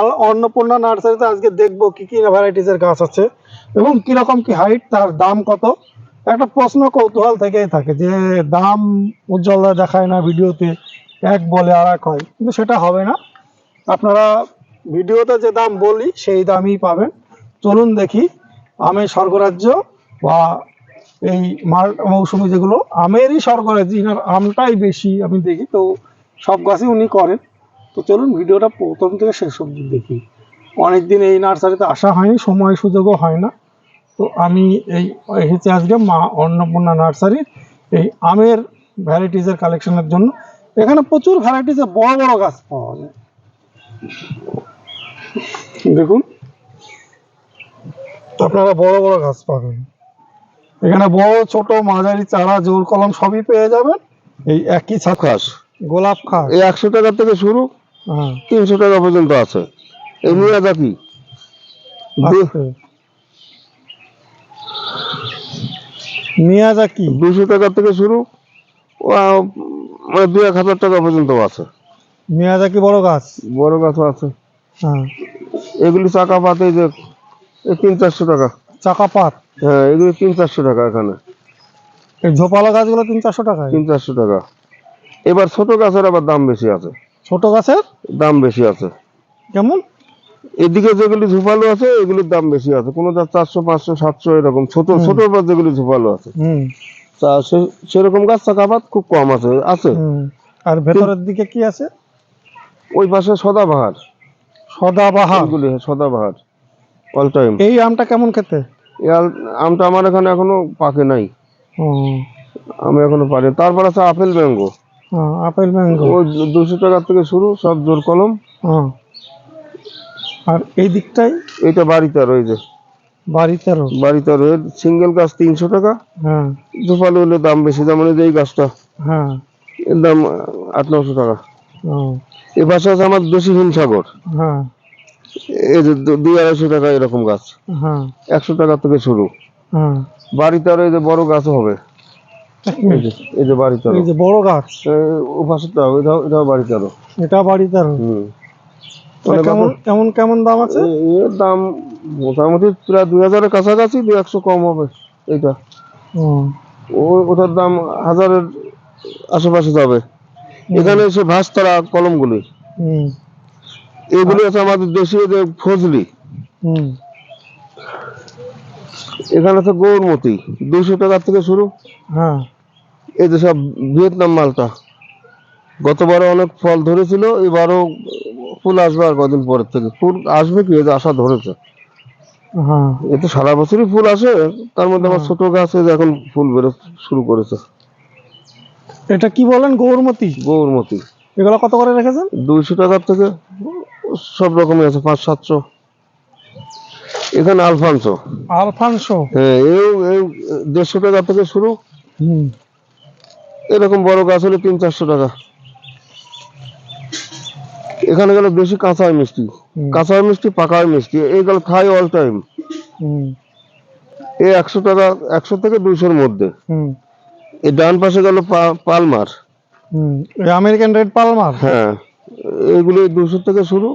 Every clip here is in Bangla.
আল- অন্নপূর্ণা নার্সারিতে আজকে দেখব কি কি ভ্যারাইটিসের গাছ আছে এবং কীরকম কি হাইট তার দাম কত? একটা প্রশ্ন কৌতূহল থেকেই থাকে যে দাম উজ্জ্বলদা দেখায় না ভিডিওতে, এক বলে আর এক হয়, কিন্তু সেটা হবে না। আপনারা ভিডিওতে যে দাম বলি, সেই দামই পাবেন। চলুন দেখি আমের স্বর্গরাজ্য বা এই মার মৌসুমি যেগুলো, আমেরই স্বর্গরাজ্য আমটাই বেশি আমি দেখি, তো সব গাছই উনি করেন। তো চলুন ভিডিওটা প্রথম থেকে শেষ অবধি দেখি। অনেকদিন এই নার্সারিতে আসা হয়নি সময় সুযোগও হয় না। তো আমি এই এসেছি আজকে মা অন্নপূর্ণা নার্সারির এই আমের ভ্যারাইটিসের কালেকশনের জন্য। এখানে প্রচুর ভ্যারাইটিসের বড় বড় গাছ পাওয়া যায়। দেখুন আপনারা বড় বড় গাছ পাবেন। এখানে বড় ছোট মাঝারি চারা জোর কলম সবই পেয়ে যাবেন। এই একই ছাদ গোলাপ খাস। এই একশো টাকা থেকে শুরু। তিনশো টাকা পর্যন্ত আছে। এই দু- আছে। মিয়াজাকি দুশো টাকা থেকে শুরু মানে দুই এক হাজার টাকা পর্যন্ত আছে। মিয়াজাকি বড় গাছ? বড় গাছও আছে। হ্যাঁ। এগুলি চাকা পাতে যে তিন চারশো টাকা। চাকাপাত হ্যাঁ এগুলি তিন চারশো টাকা এখানে। এই ঝোপালা গাছগুলো তিন চারশো টাকা তিন চারশো টাকা। এবার ছোট গাছের আবার দাম বেশি আছে। ছোট গাছের? দাম বেশি আছে। কেমন? এদিকে যেগুলি ঝুপালো আছে এগুলির দাম বেশি আছে। কোনো চারশো পাঁচশো সাতশো এরকম। ছোট। ছোট যেগুলি ঝুপালো আছে। তা সেরকম গাছ চাকাপাত খুব কম আছে আছে। আর ভেতরের দিকে কি আছে? ওই পাশে সদাবাহার। সদাবাহার। এগুলি সদাবাহার। অল টাইম এই আমটা কেমন খেতে? আমটা আমার এখানে এখনও পাকে নাই। আমি এখনও পারি তারপর আছে আপেল ম্যাঙ্গো হ্যাঁ, আপেল ম্যাঙ্গো। ওই দুশো টাকা থেকে শুরু সব জোর কলম। হ্যাঁ। আর এই দিকটাই এটা বাড়িতে বাড়িতেরও আর সিঙ্গেল গাছ তিনশো টাকা। হ্যাঁ। হলে দাম বেশি এই যে এই গাছটা। হ্যাঁ। এর দাম আট নশো টাকা। ও, এ পাশে আছে আমার দেশি হিমসাগর। হ্যাঁ। এই যে দুই আড়াইশো টাকা এরকম গাছ। হ্যাঁ। একশো টাকা থেকে শুরু। হ্যাঁ। বাড়িতে আর এই যে বড় গাছ হবে। এই যে এই যে বাড়িতে এই যে বড় গাছ। ও পাশেরটা এটাও এটাও বাড়িতে আরও এটা কেমন কেমন কেমন দাম আছে? এর দাম মোটামুটি প্রায় দুই হাজারের কাছাকাছি দুই একশো কম হবে এইটা। ও, ওটার দাম হাজারের আশেপাশে যাবে। এখানে এসে ভাস তারা কলমগুলি। হুম। এগুলি আছে আমাদের দেশীয় যে ফজলি। হুম। এখানে আছে গৌরমতি। দুইশো টাকা থেকে শুরু। হ্যাঁ। এই যে সব ভিয়েতনাম মালটা। গতবারও অনেক ফল ধরেছিল এবারও ফুল আসবে আর কদিন পরের থেকে। ফুল আসবে কি? আশা ধরেছে। হ্যাঁ। এ তো সারা বছরই ফুল আসে তার মধ্যে আমার ছোট গাছ এখন ফুল বেরো শুরু করেছে। এটা কি বলেন গৌরমতি? গৌরমতি। এগুলো কত করে রেখেছেন? দুইশো টাকার থেকে সব রকমই আছে পাঁচ সাতশো। এখানে আলফানসো। আলফানসো? হ্যাঁ এও এই দেড়শো টাকা থেকে শুরু। হুম। এরকম বড় গাছ হলে তিন চারশো টাকা। এখানে গেলে বেশি কাঁচাই মিষ্টি। কাঁচা মিষ্টি পাকাই মিষ্টি এইগুলো খাই অল টাইম এই একশো টাকা একশো থেকে দুইশোর মধ্যে। হুম। এই ডান পাশে গেল পালমার। এই আমেরিকান রেড পালমার? হ্যাঁ এইগুলি দুশো থেকে শুরু।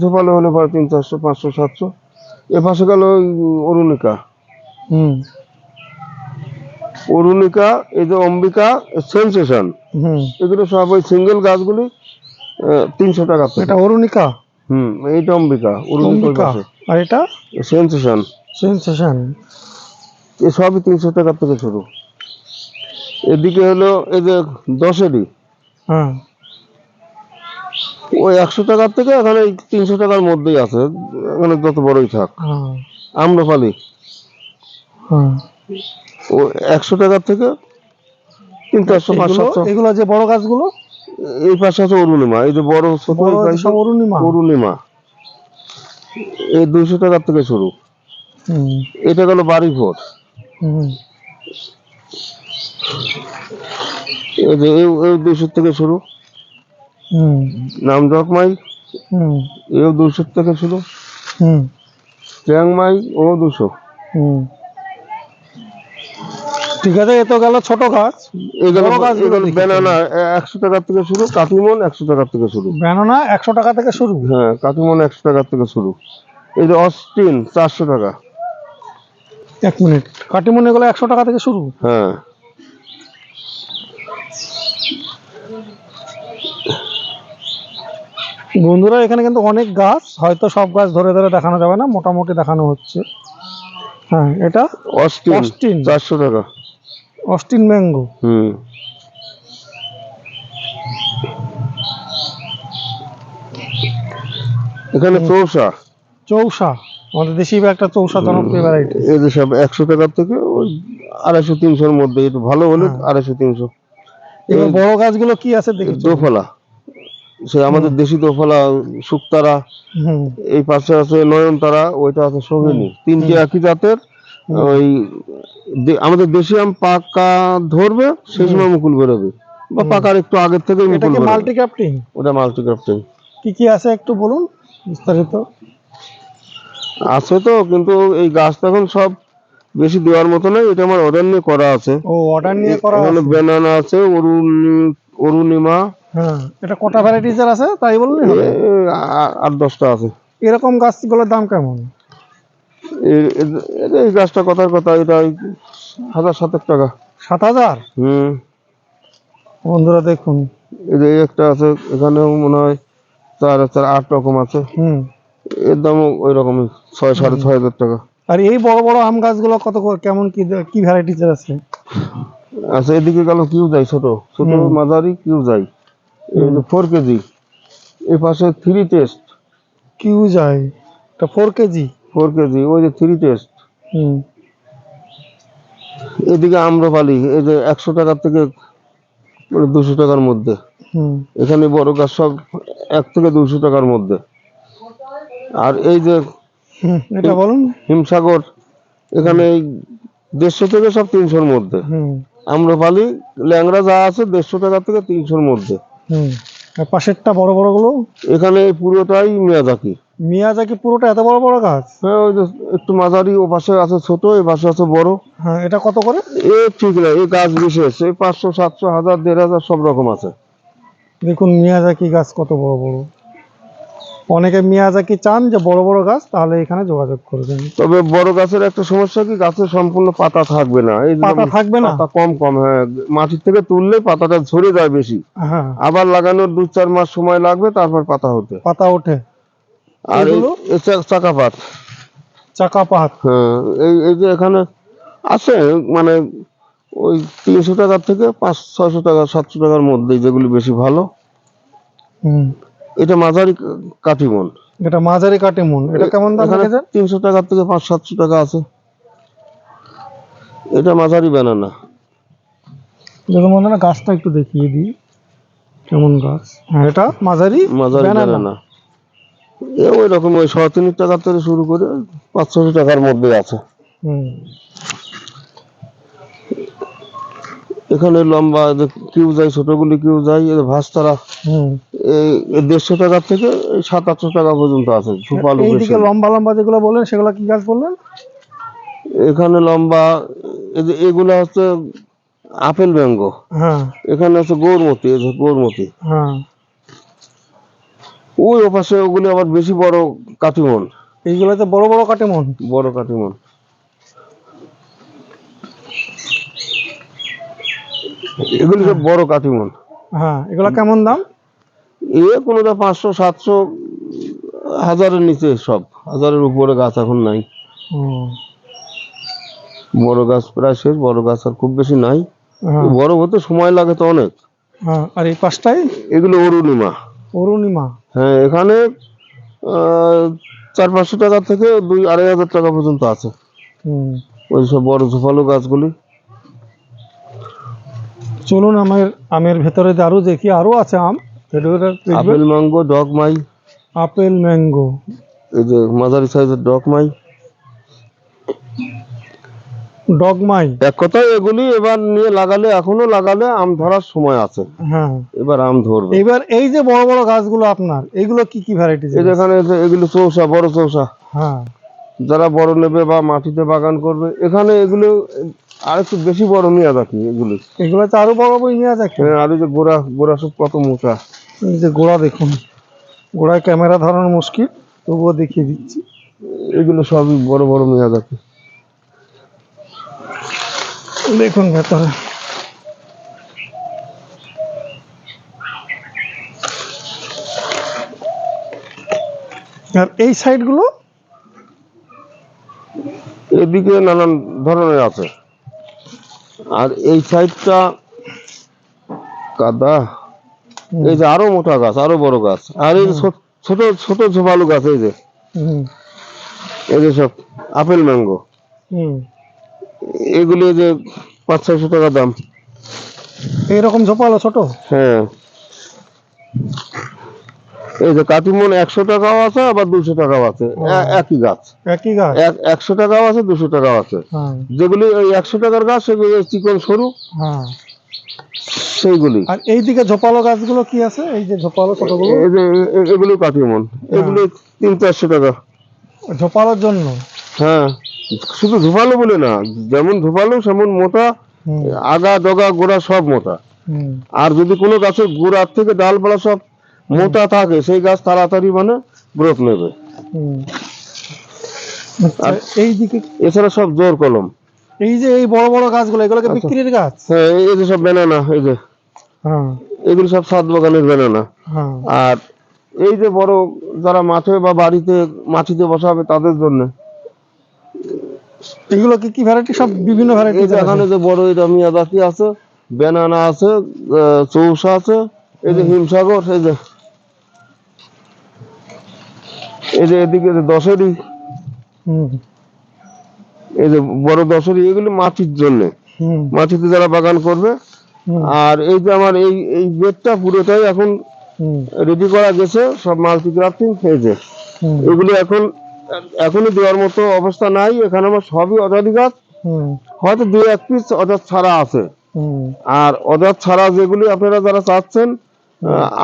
ঝোপালো হলে পরে তিন চারশো পাঁচশো সাতশো। এ পাশে গেল অরুণিকা। হুম। অরুণিকা এই যে অম্বিকা সেন্সেশন এগুলো সব ওই সিঙ্গেল গাছগুলি তিনশো টাকা এটা অরুণিকা? হুম এইটা অম্বিকা অরুণিকা আর এটা? সেন্সেশন সেন্সেশন এ সবই তিনশো টাকা থেকে শুরু। এদিকে হলো এই যে দশেরই। হ্যাঁ। ওই একশো টাকার থেকে এখানে তিনশো টাকার মধ্যেই আছে এখানে যত বড়ই থাক। আম্রপালি ও। একশো টাকার থেকে তিন চারশো পাঁচ এগুলো সাতশো। এগুলো যে বড় গাছগুলো? এই পাশে আছে অরুণিমা এই যে বড় ছোট অরুণিমা। অরুণিমা। এই দুইশো টাকার থেকে শুরু। এটা গেল বাড়ি এই এই দুইশো থেকে শুরু। হুম। নাম জকমাই হুম। এও দুশো থেকে শুরু। হুম। চ্যাংমাই ও দুশো। হুম। ঠিক আছে এ তো গেল ছোট গাছ। এগুলো ব্যানানা একশো টাকার থেকে শুরু কাটিমন একশো টাকার থেকে শুরু। ব্যানানা একশো টাকা থেকে শুরু? হ্যাঁ কাটিমন একশো টাকার থেকে শুরু। এই যে অস্টিন চারশো টাকা। এক মিনিট। কাটিমন এগুলো একশো টাকা থেকে শুরু? হ্যাঁ। বন্ধুরা এখানে কিন্তু অনেক গাছ হয়তো সব গাছ ধরে ধরে দেখানো যাবে না মোটামুটি দেখানো হচ্ছে। হ্যাঁ এটা অস্টিন। চারশো টাকা। Austin mango. হুম। এখানে চৌষা। চৌসা আমাদের দেশি একটা চৌসা জনপ্রিয় ভ্যারাইটি যে সব একশো টাকার থেকে ওই আড়াইশো তিনশোর মধ্যে একটু ভালো হলে হ্যাঁ। আড়াইশো তিনশো। এবার বড় গাছগুলো কি আছে দেখি দোফলা। সে আমাদের দেশি দোফলা শুকতারা এই পাশে আছে নয়নতারা ওইটা আছে সোহিনী তিনটি একই জাতের ওই আমাদের দেশি আম পাকা ধরবে সেই সময় মুকুল বেরোবে। বা পাকার একটু আগের থেকে এটা মুকুল কি বেরোবে। মাল্টি ক্যাপ্টিং ওটা মাল্টি ক্রাফটিং কি কি আছে একটু বলুন বিস্তারিত? আছে তো কিন্তু এই গাছটা এখন সব বেশি দেওয়ার মতো নয় এটা আমার অর্ডার নিয়ে করা আছে। ও অর্ডার নিয়ে করা আছে। ব্যানানা আছে অরুণি অরুণিমা হ্যাঁ এটা কটা ভ্যারাইটিজের আছে? তাই হবে। আ- আট দশটা আছে। এরকম গাছগুলোর দাম কেমন? এই গাছটা কথার কথা এটা হাজার সাতেক টাকা। সাত হাজার? হুম। বন্ধুরা দেখুন। এই যে একটা আছে এখানেও মনে হয় চার চার আট রকম আছে। হুম। এর দামও ওই রকমই ছয় সাড়ে ছয় হাজার টাকা। আর এই বড় বড় আম গাছগুলো কত কেমন কি কি ভ্যারাইটিজের আছে? আচ্ছা এদিকে গেল কিউ যায় ছোট। ছোট মাঝারি কিউ যায় ফোর কেজি এই পাশে থ্রি টেস্ট কিউ যায় এটা ফোর কেজি ফোর কেজি ওই যে থ্রি টেস্ট হুম। এদিকে আম্রপালি এই যে একশো টাকার থেকে দুশো টাকার মধ্যে। এখানে বড় গাছ সব এক থেকে দুশো টাকার মধ্যে। আর এই যে এটা বলুন। হিমসাগর এখানে দেড়শো থেকে সব তিনশোর মধ্যে। হুম। আম্রপালি ল্যাংড়া যা আছে দেড়শো টাকা থেকে তিনশোর মধ্যে। হুম। পাশেরটা বড় বড়গুলো? এখানে পুরোটাই মিয়াজাকি। মিয়াজাকি পুরোটা এত বড় বড় গাছ? হ্যাঁ ওই যে একটু মাঝারি ও পাশে আছে ছোট এই পাশে আছে বড়। হ্যাঁ এটা কত করে? এ ঠিক না এই গাছ বিশেষ এই পাঁচশো সাতশো হাজার দেড় হাজার সব রকম আছে। দেখুন মিয়াজাকি গাছ কত বড় বড়। অনেকে মিয়াজাকি চান যে বড় বড় গাছ তাহলে এখানে যোগাযোগ করবেন তবে বড় গাছের একটা সমস্যা কি গাছের সম্পূর্ণ পাতা থাকবে না। এই যে পাতা থাকবে না? পাতা কম কম হ্যাঁ মাটির থেকে তুললে পাতাটা ঝরে যায় বেশি। হ্যাঁ। আবার লাগানোর দু চার মাস সময় লাগবে তারপর পাতা হতে পাতা ওঠে। আর এই এগুলো? এই চাকা পাত। চাকা পাত? হ্যাঁ এই এই যে এখানে আছে মানে ওই তিনশো টাকার থেকে পাঁচ ছয়শো টাকা সাতশো টাকার মধ্যে যেগুলি বেশি ভালো। হুম। এটা মাঝারি কা- কাঠিমন এটা মাঝারি কাটিমন এটা কেমন দাম রেখেছেন? তিনশো টাকার থেকে পাঁচ সাতশো টাকা আছে। এটা মাঝারি ব্যানানা দেখুন বন্ধুরা গাছটা একটু দেখিয়ে দিই। কেমন গাছ? হ্যাঁ এটা মাঝারি মাঝারি। ব্যানানা ওই রকম ওই সাড়ে তিন টাকা থেকে শুরু করে পাঁচ ছশো টাকার মধ্যে আছে। হুম। এখানে লম্বা কিউ যায় ছোটগুলি কিউ যায় এই এই দেড়শো টাকার থেকে সাত আটশো টাকা পর্যন্ত আছে ঝুপালু এইদিকে লম্বা লম্বা যেগুলো বললেন সেগুলো কি গাছ বললেন? এখানে লম্বা এগুলো হচ্ছে আপেল ম্যাঙ্গো হ্যাঁ। এখানে হচ্ছে গৌরমতি গৌরমতি। হ্যাঁ। ওই ওপাশে ওগুলি আবার বেশি বড় কাটিমন। এইগুলোতে বড় বড় কাটিমন? বড় কাটিমন। এগুলি সব বড় কাটিমন হ্যাঁ এগুলো কেমন দাম? এ কোনোটা পাঁচশো সাতশো হাজারের নিচে সব। হাজারের উপরে গাছ এখন নাই। বড় গাছ প্রায় শেষ বড় গাছ আর খুব বেশি নাই। হ্যাঁ। বড় হতে সময় লাগে তো অনেক। হ্যাঁ আর এই পাশটাই এগুলো অরুণিমা। অরুণিমা। হ্যাঁ এখানে আহ, চার পাঁচশো টাকা থেকে দুই আড়াই হাজার টাকা পর্যন্ত আছে। হুম। ওই সব বড় ঝোপালো গাছগুলি। চলুন আমের আমের ভেতরে যে আরও দেখি আরও আছে আম। আপেল ম্যাঙ্গো ডগমাই আপেল ম্যাঙ্গো। এই যে মাঝারি সাইজের ডগমাই ডগমাই এক কথায় এগুলি এবার নিয়ে লাগালে এখনও লাগালে আম ধরার সময় আছে। হ্যাঁ। এবার আম ধরবে। এবার এই যে বড় বড় গাছগুলো আপনার এইগুলো কি কি ভ্যারাইটি এই এখানে এগুলো চৌসা বড় চৌসা। হ্যাঁ। যারা বড় নেবে বা মাটিতে বাগান করবে এখানে এগুলো আর একটু বেশি বড় মিয়াজাকি এগুলি এগুলো। এগুলো তো আরও বড় বই নিয়ে হ্যাঁ, আর এই যে গোড়া গোড়া সব কত মোটা। এই যে গোড়া দেখুন। গোড়ায় ক্যামেরা ধরানো মুশকিল তবুও দেখিয়ে দিচ্ছি। এগুলো সবই বড় বড় মিয়াজাকি দেখুন ভেতরে। আর এই সাইডগুলো? এদিকে নানান ধরনের আছে। আর এই সাইডটা কাদা। এই যে আরও মোটা গাছ আরও বড় গাছ। আর এই ছোট- ছোট ছোট ঝোপালু গাছ এই যে। হুম। এই যে সব আপেল ম্যাঙ্গো। হুম। এগুলি যে পাঁচ ছয়শো টাকা দাম। এইরকম ঝোপালো ছোট? হ্যাঁ। এই যে কাটিমন একশো টাকাও আছে আবার দুশো টাকাও আছে। একই গাছ। একই গাছ? একশো টাকাও আছে দুশো টাকাও আছে। হ্যাঁ। যেগুলি ওই একশো টাকার গাছ সেগুলি চিকন সরু। হ্যাঁ। সেইগুলি। আর এইদিকে ঝোপালো গাছগুলো কি আছে? এই যে ঝোপালো ছোটগুলো এই যে এগুলি কাটিমন। এগুলি তিন চারশো টাকা। ঝোপালোর জন্য? হ্যাঁ। শুধু ধুপালো বলে না যেমন ধুপালো সেমন মোটা আগা ডগা গোড়া সব মোটা। হুম। আর যদি কোনো গাছের গোড়ার থেকে ডালপালা সব মোটা থাকে সেই গাছ তাড়াতাড়ি মানে গ্রোথ নেবে। এছাড়া সব জোর কলম। এই যে এই বড় বড় গাছগুলো এগুলোকে আচ্ছা। বিক্রির গাছ? হ্যাঁ এই যে সব বেনানা এই যে। হ্যাঁ। এগুলো সব সাত বাগানের বেনানা হ্যাঁ। আর এই যে বড় যারা মাঠে বা বাড়িতে মাটিতে বসাবে তাদের জন্য। এগুলো কি কি ভ্যারাইটি সব বিভিন্ন ভ্যারাইটি এখানে যে বড় এটা মিয়াদাকি আছে বেনানা আছে চৌসা আছে এই যে হিমসাগর এই যে এই যে এদিকে যে দশেরই হুম। এই যে বড় দশেরই এগুলি মাটির জন্য। মাটিতে যারা বাগান করবে আর এই যে আমার এই এই বেডটা পুরোটাই এখন রেডি করা গেছে সব মাল্টি গ্রাফটিং হুম। এগুলি এখন এখনই দেওয়ার মতো অবস্থা নাই। এখানে আমার সবই অজাদি গাছ হয়তো দুই এক পিস অজাত ছাড়া আছে। হুম। আর অজাত ছাড়া যেগুলি আপনারা যারা চাচ্ছেন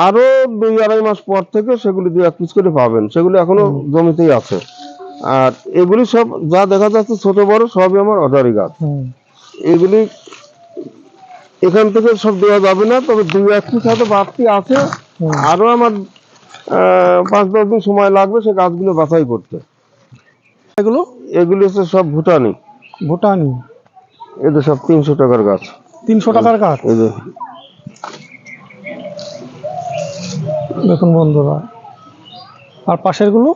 আরও দুই আড়াই মাস পর থেকে সেগুলি দুই এক পিস করে পাবেন। সেগুলি এখনও জমিতেই আছে। আর এগুলি সব যা দেখা যাচ্ছে ছোট বড় সবই আমার অর্ডারি গাছ। এগুলি এখান থেকে সব দেওয়া যাবে না তবে দুই এক পিস হয়তো বাড়তি আছে। আরও আমার পাঁচ দশ দিন সময় লাগবে সে গাছগুলো বাছাই করতে। এগুলো? এগুলি হচ্ছে সব ভুটানি। ভুটানি। এদের সব তিনশো টাকার গাছ। তিনশো টাকার গাছ এই যে দেখুন বন্ধুরা আর পাশেরগুলো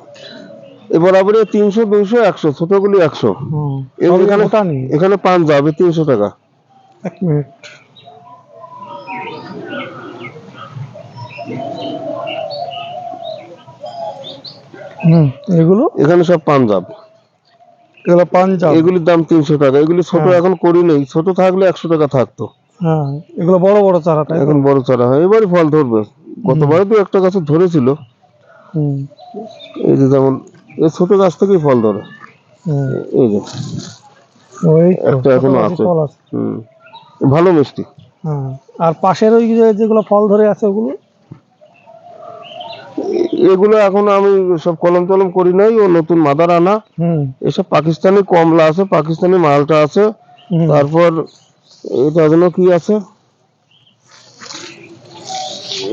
এ বরাবরই তিনশো দুইশো একশো ছোট ছোটগুলি একশো। এখানে- পাঁচ যাবে তিনশো টাকা। এক মিনিট। হুম এগুলো? এখানে সব পাঞ্জাব। এগুলো পাঞ্জাব। এগুলির দাম তিনশো টাকা। এগুলি ছোট হ্যাঁ। এখন করি নেই। ছোট থাকলে একশো টাকা থাকতো। হ্যাঁ এগুলো বড় বড় চারাটা। এখন বড় চারা হয়। এবারই ফল ধরবে। গতবারে তো একটা গাছে ধরেছিল। এই যে যেমন এই ছোট গাছ থেকেই ফল ধরে। এই যে একটা এখনও আছে। হুম। ভালো মিষ্টি। হ্যাঁ। আর পাশের ওই যেগুলো ফল ধরে আছে ওগুলো? এগুলো এখন আমি সব কলম টলম করি নাই ও নতুন মাদার আনা। হুম। এসব পাকিস্তানি কমলা আছে পাকিস্তানি মালটা আছে। তারপর এটা যেন কি আছে?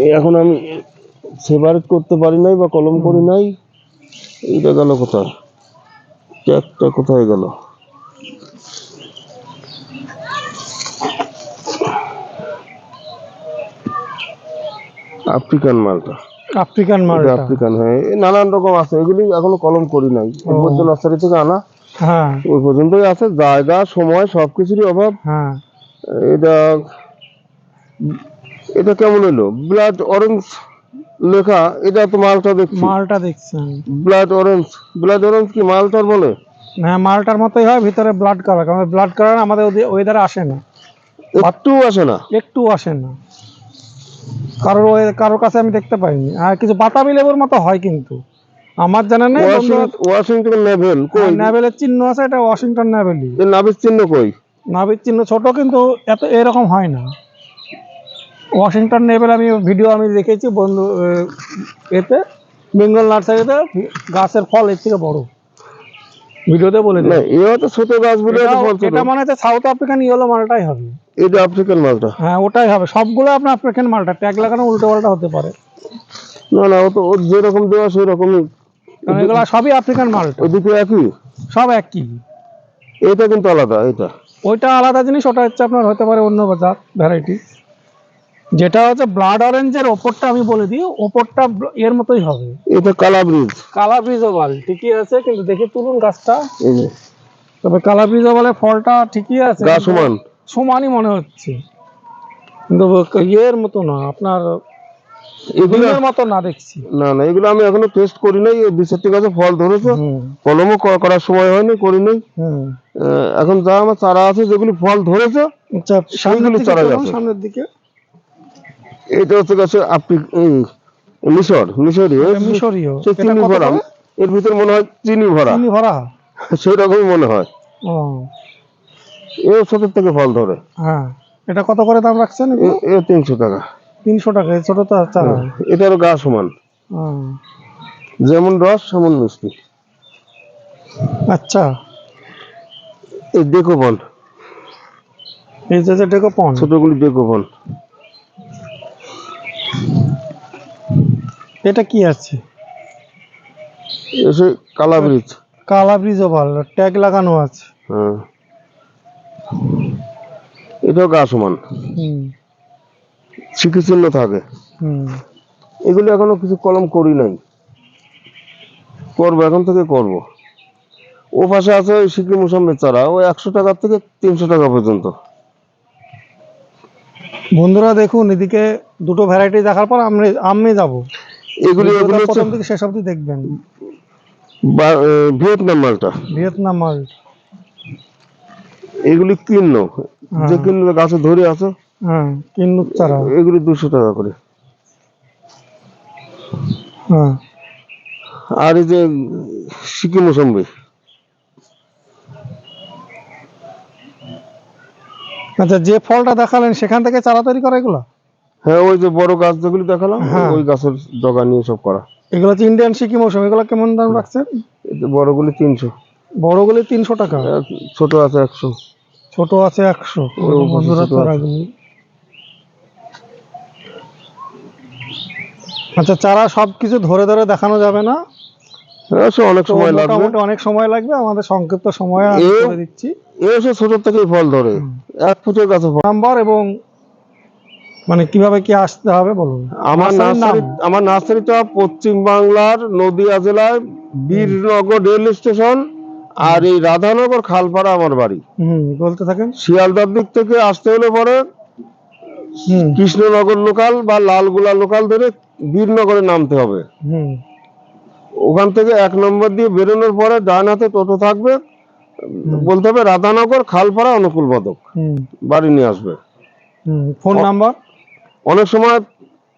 এখন আমি সেপারেট করতে পারি নাই বা কলম করি নাই। এইটা গেল কোথায়? ট্যাগটা কোথায় গেল? আফ্রিকান মালটা। আফ্রিকান মালটা। আফ্রিকান হ্যাঁ। নানান রকম আছে এগুলি এখনও কলম করি নাই। নার্সারি থেকে আনা। হ্যাঁ। ওই পর্যন্তই আছে জায়গা সময় সবকিছুরই অভাব। হ্যাঁ। এটা এটা কেমন হলো? ব্লাড অরেঞ্জ লেখা এটা তো মালটা দেখছি। মালটা দেখছেন ব্লাড অরেঞ্জ ব্লাড অরেঞ্জ কি মালটার বলে? হ্যাঁ মালটার মতোই হয় ভিতরে ব্লাড কালার কারণ ব্লাড কালার আমাদের ওয়েদারে আসে না। একটু আসে না? একটু আসে না। কারোর কারোর কাছে আমি দেখতে পাইনি। আর কিছু বাতাবি লেবুর মতো হয় কিন্তু। আমার জানা নেই ওয়াশিং- ওয়াশিংটন নেভেল কই? ন্যাভেলের চিহ্ন আছে এটা ওয়াশিংটন ন্যাভেলই এর নাভির চিহ্ন কই? নাভির চিহ্ন ছোট কিন্তু এত এরকম হয় না। ওয়াশিংটন নেভেল আমি ভিডিও আমি দেখেছি বন্ধু এতে বেঙ্গল নার্সারিতে গাছের ফল এর থেকে বড়। ভিডিওতে বলে না দিন এ হয়তো ছোট। গাছগুলো এটা- ছোট। হচ্ছে সাউথ আফ্রিকান ইয়েলো মালটাই হবে। এটা আফ্রিকান মালটা। হ্যাঁ ওটাই হবে। সবগুলো আপনার আফ্রিকান মালটা। ট্যাগ লাগানো উল্টো পাল্টা হতে পারে। না না ও তো ওর যেরকম দেওয়া সেই রকমই এগুলো সবই আফ্রিকান মালটা। ওদিকে একই? সব একই। এটা কিন্তু আলাদা এটা। ওইটা আলাদা জিনিস ওটা হচ্ছে আপনার হতে পারে অন্য জাত ভ্যারাইটি যেটা হচ্ছে ব্লাড অরেঞ্জের ওপরটা আমি বলে দিই ওপরটা এর মতোই হবে। এটা কালা ব্রিজ কালা ব্রিজোবাল ঠিকই আছে কিন্তু দেখে তুলুন গাছটা। এই যে। তবে কালা ব্রিজোবালের ফলটা ঠিকই আছে গা কিন্তু সমান সমানই মনে হচ্ছে। কিন্তু ইয়ের মতো না আপনার এগুলো মতো না দেখছি। না না এগুলো আমি এখনও টেস্ট করি নাই এই দু চারটি গাছে ফল ধরেছে। কলমও করার সময় হয়নি করি নাই। এখন যা আমার চারা আছে যেগুলি ফল ধরেছে আচ্ছা সেইগুলো চারা আছে। সামনের দিকে। এটা হচ্ছে গাছে আপনি মিশর মিশরীয়। সে চিনি ভরা। এর ভিতর মনে হয় চিনি ভরা। চিনি ভরা? সেই রকমই মনে হয়। ও। এ ছোটোর থেকে ফল ধরে। হ্যাঁ। এটা কত করে দাম রাখছেন এ- তিনশো টাকা। তিনশো টাকা ছোট তো চারা। এটারও গা সমান। যেমন রস সেমন মিষ্টি। আচ্ছা। এই ডেকোবন এই যে ডেকোপন। ছোটগুলি ডেকোবন এটা কি আছে? এসে কালা ব্রিজ। কালা ব্রিজোবাল ট্যাগ লাগানো আছে। হ্যাঁ। এটাও গা সমান। চিহ্ন থাকে। হুম। এগুলি এখনও কিছু কলম করি নাই। করব এখন থেকে করব। ও পাশে আছে ওই সিকিম মুসাম্মের চারা ও একশো টাকা থেকে তিনশো টাকা পর্যন্ত। বন্ধুরা দেখুন এদিকে দুটো ভ্যারাইটি দেখার পর আমি আমি যাব। এগুলি এগুলি প্রথম থেকে শেষ অবধি দেখবেন। ভিয়েতনাম মালটা। ভিয়েতনাম মাল। এগুলি কিন্ন হ্যাঁ। যে কিন্ন গাছে ধরে আছে। হ্যাঁ কিন্নুক চারা এগুলি দুশো টাকা করে। হ্যাঁ। আর এই যে সিকিম মুসম্বি। আচ্ছা যে ফলটা দেখালেন সেখান থেকে চারা তৈরি করা এগুলো? হ্যাঁ ওই যে বড় গাছ যেগুলি দেখালাম হ্যাঁ। ওই গাছের ডগা নিয়ে সব করা। এগুলো হচ্ছে ইন্ডিয়ান সিকি মৌসুম এগুলো কেমন দাম রাখছেন? এই যে বড়গুলি তিনশো। বড়গুলি তিনশো টাকা? ছোট আছে একশো। ছোট আছে একশো। বন্ধুরা চারাগুলি আচ্ছা চারা সবকিছু ধরে ধরে দেখানো যাবে না? হ্যাঁ অনেক সময় লাগবে। অনেক সময় লাগবে আমাদের সংক্ষিপ্ত সময়ে দিচ্ছি। এসে ছোট থেকেই ফল ধরে। এক ফুটের গাছে নাম্বার এবং মানে কীভাবে কি আসতে হবে বলুন? আমার? নার্সারি আমার নার্সারিটা পশ্চিম বাংলার নদিয়া জেলায় বীরনগর রেল স্টেশন আর এই রাধানগর খালপাড়া আমার বাড়ি। হুম বলতে থাকেন। শিয়ালদার দিক থেকে আসতে হলে পরে কৃষ্ণনগর লোকাল বা লালগুলা লোকাল ধরে বীরনগরে নামতে হবে। হুম। ওখান থেকে এক নম্বর দিয়ে বেরোনোর পরে ডান হাতে টোটো থাকবে বলতে হবে রাধানগর খালপাড়া অনুকূল বদক হুম। বাড়ি নিয়ে আসবে। Phone number? অনেক সময়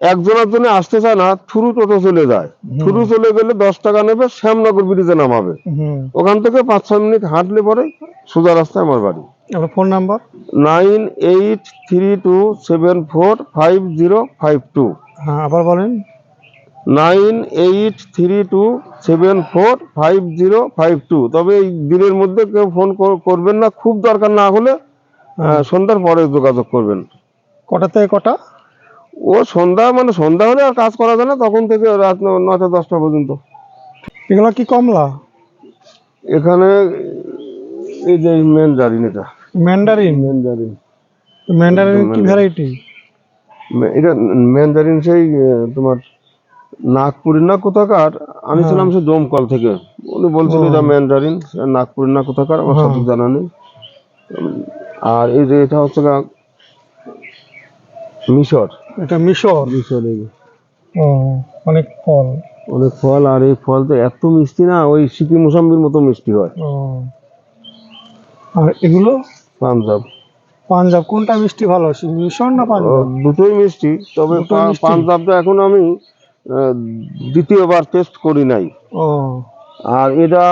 একজনের জন্য আসতে চায় না থ্রু টোটো চলে যায়। থ্রু চলে গেলে দশ টাকা নেবে শ্যামনগর ব্রিজে নামাবে। ওখান থেকে পাঁচ ছয় মিনিট হাঁটলে পরে সোজা রাস্তায় আমার বাড়ি। আপনার phone number? Nine eight three two seven four five zero five two. হ্যাঁ আবার বলেন। Nine eight three two seven four five zero five two. তবে এই দিনের মধ্যে কেউ ফোন করবেন না। খুব দরকার না হলে আহ, সন্ধ্যার পরে যোগাযোগ করবেন। কটা থেকে কটা? ও সন্ধ্যা মানে সন্ধ্যা হলে আর কাজ করা যায় না তখন থেকে রাত নটা দশটা পর্যন্ত। এগুলো কি কমলা? এখানে এই যে মেন জারিন এটা। ম্যান্ডারিন মেন জারিন ম্যান্ডারিন কি ভ্যারাইটি এটা জারিন সেই তোমার নাগপুরের না কোথাকার? আনিছিলাম সে দমকল থেকে। উনি বলছিল। এটা ম্যান্ডারিন নাগপুরের না কোথাকার আমার হ্যাঁ। সঠিক জানা নেই। আর এই যে এটা হচ্ছে মিশর। এটা মিশর? মিশর ও অনেক ফল। অনেক ফল আর এই ফল তো এত মিষ্টি না ওই মুসাম্বির মতো মিষ্টি হয়। আর এগুলো? পাঞ্জাব। পাঞ্জাব কোনটা মিষ্টি ভালো মিশর না পাঞ্জাব? দুটোই মিষ্টি তবে? পাঞ্জাবটা এখন আমি দ্বিতীয়বার টেস্ট করি নাই। আর এটা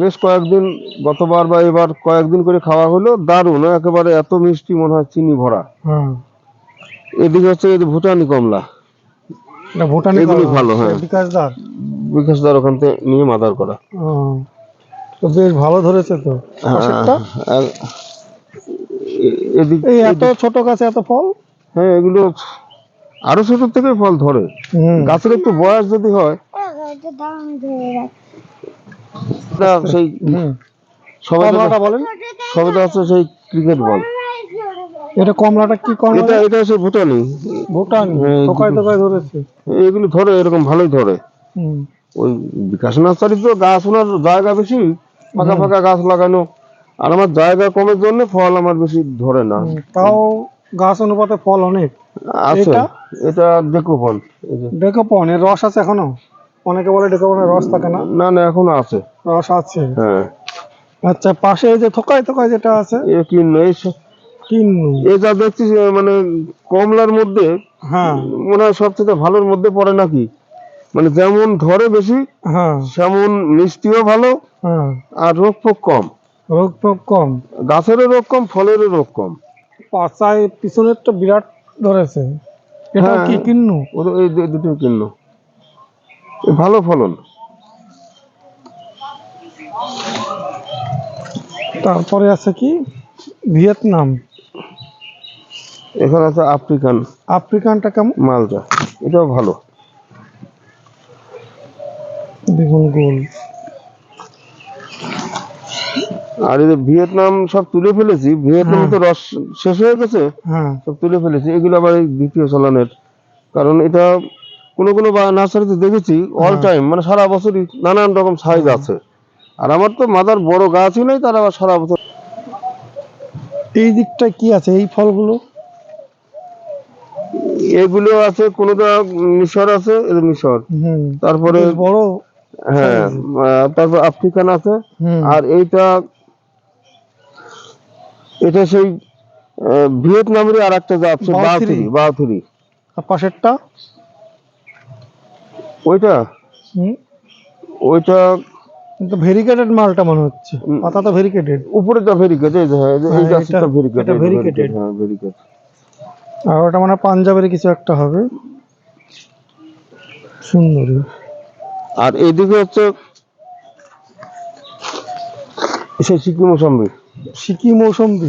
বেশ কয়েকদিন গতবার বা এবার কয়েকদিন করে খাওয়া হলো দারুণ একেবারে এত মিষ্টি মনে হয় চিনি ভরা। এদিকে হচ্ছে ভুটানি কমলা। এটা ভুটানি এগুলি ভালো, হ্যাঁ। বিকাশদার বিকাশদার ওখান থেকে নিয়ে মাদার করা। তো বেশ ভালো ধরেছে তো? হ্যাঁ, এদিক এত ছোট গাছে এত ফল? হ্যাঁ এগুলো আরও ছোট থেকে ফল ধরে। গাছের একটু বয়স যদি হয় সেই হুম। সবাই বলেন? সবাই আছে সেই ক্রিকেট বল। এটা কমলাটা কি কমলা? এটা এটা সেই ভুটানি। ভুটান টোকায় টোকায় ধরেছে। এগুলো ধরে এরকম ভালোই ধরে। হুম। ওই বিকাশ নার্সারি তো গাছ ওনার জায়গা বেশি ফাঁকা ফাঁকা গাছ লাগানো। আর আমার জায়গা কমের জন্য ফল আমার বেশি ধরে না। তাও গাছ অনুপাতে ফল অনেক। আছে। এটা? যে। ডেকোপন এর রস আছে এখনও? অনেকে বলে ডেকোপনের রস থাকে না। না না এখনও আছে। রস আছে। হ্যাঁ। আচ্ছা পাশে এই যে থোকায় থোকায় যেটা আছে? এ স- কিন্নু এ যা দেখছি মানে কমলার মধ্যে হ্যাঁ। মনে হয় সবচেয়ে ভালোর মধ্যে পড়ে নাকি? মানে যেমন ধরে বেশি হ্যাঁ। সেমন মিষ্টিও ভালো হ্যাঁ। আর রোগ ফোগ কম। রোগ ফোগ কম। গাছেরও রোগ কম ফলেরও রোগ কম। পাশায় পিছনেরটা বিরাট ধরেছে। এটা হ্যাঁ। কি কিন্নু? এই দুটো কিন্ন। ভালো ফলন। তারপরে আছে কি? ভিয়েতনাম। এখানে আছে আফ্রিকান। আফ্রিকানটা কেমন? মালদা এটাও ভালো। দেখুন গোল। আর এই যে ভিয়েতনাম সব তুলে ফেলেছি। ভিয়েতনামে তো রস শেষ হয়ে গেছে? হ্যাঁ। সব তুলে ফেলেছি। এগুলো আবার দ্বিতীয় চালানের। কারণ এটা কোনো কোনো নার্সারিতে দেখেছি অল টাইম মানে সারা বছরই নানান রকম সাইজ আছে। আর আমার তো মাদার বড় গাছই নেই তার আবার সারা বছর এই দিকটা কি আছে? এই ফলগুলো? এগুলো আছে কোনোটা মিশর আছে এই মিশর। তারপরে বড় হ্যাঁ তারপর আফ্রিকান আছে। আর এইটা এটা সেই আহ, ভিয়েতনামেরই আর একটা জাত। বাথুরি বাথুরি আর পাশেরটা? ওইটা? ওইটা কিন্তু ভেরিকেটেড মালটা মনে হচ্ছে। ভেরিকেটেড উপরেটা ভেরিকেট এই যে হ্যাঁ, এই যে- হ্যাঁ, গাছটা এটা- ভেরিকেট এটা variegated। হ্যাঁ ভেরিকেট আর ওটা মানে পাঞ্জাবের কিছু একটা হবে। সুন্দরী। আর এদিকে হচ্ছে সেই সিকিম মৌসম্বি। সিকিম মৌসম্বি।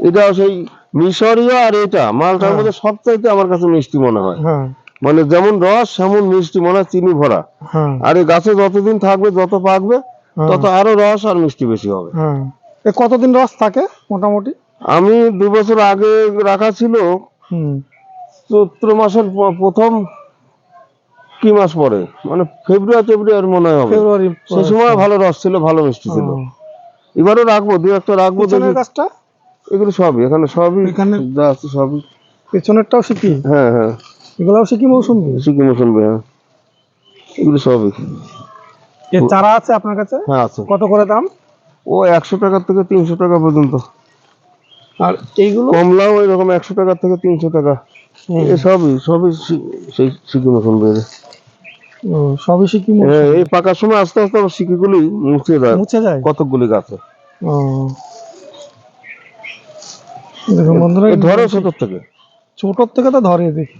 এটা সেই মিশরীয় আর এটা মালটার হ্যাঁ। মধ্যে সবচাইতে আমার কাছে মিষ্টি মনে হয়। হ্যাঁ। মানে যেমন রস সেমন মিষ্টি মনে হয় চিনি ভরা। হ্যাঁ। আর এই গাছে যতদিন থাকবে যত পাকবে হ্যাঁ, তত আরও রস আর মিষ্টি বেশি হবে। হ্যাঁ। কতদিন রস থাকে মোটামুটি? আমি দু বছর আগে রাখা ছিল। চৈত্র মাসের প্রথম কি মাস পরে? মানে ফেব্রুয়ারি ফেব্রুয়ারি মনে হয় হবে। ফেব্রুয়ারি সে সময় ভালো রস ছিল ভালো মিষ্টি ছিল। এবারও রাখব দু একটা রাখব গাছটা? এগুলো সবই এখানে সবই এখানে- যা আছে সবই। পেছনেরটাও সিকি হ্যাঁ হ্যাঁ। এগুলাও সিকি মৌসুম্বি সিকিম শুনবে হ্যাঁ। এগুলো সবই। এর চারা আছে আপনার কাছে? হ্যাঁ আছে। কত করে দাম? ও একশো টাকা থেকে তিনশো টাকা পর্যন্ত। আর এইগুলো? কমলাও এরকম একশো টাকা থেকে তিনশো টাকা। এ সবই সবই সেই সিকিম এখন বেড়ে। সবই সিকিম হ্যাঁ, এই পাকার সময় আস্তে আস্তে আবার সিকিগুলি মুছে যায়। মুছে যায়? কতকগুলি গাছে। বন্ধুরা ধরে ছোট থেকে। ছোটর থেকে তো ধরে দেখি।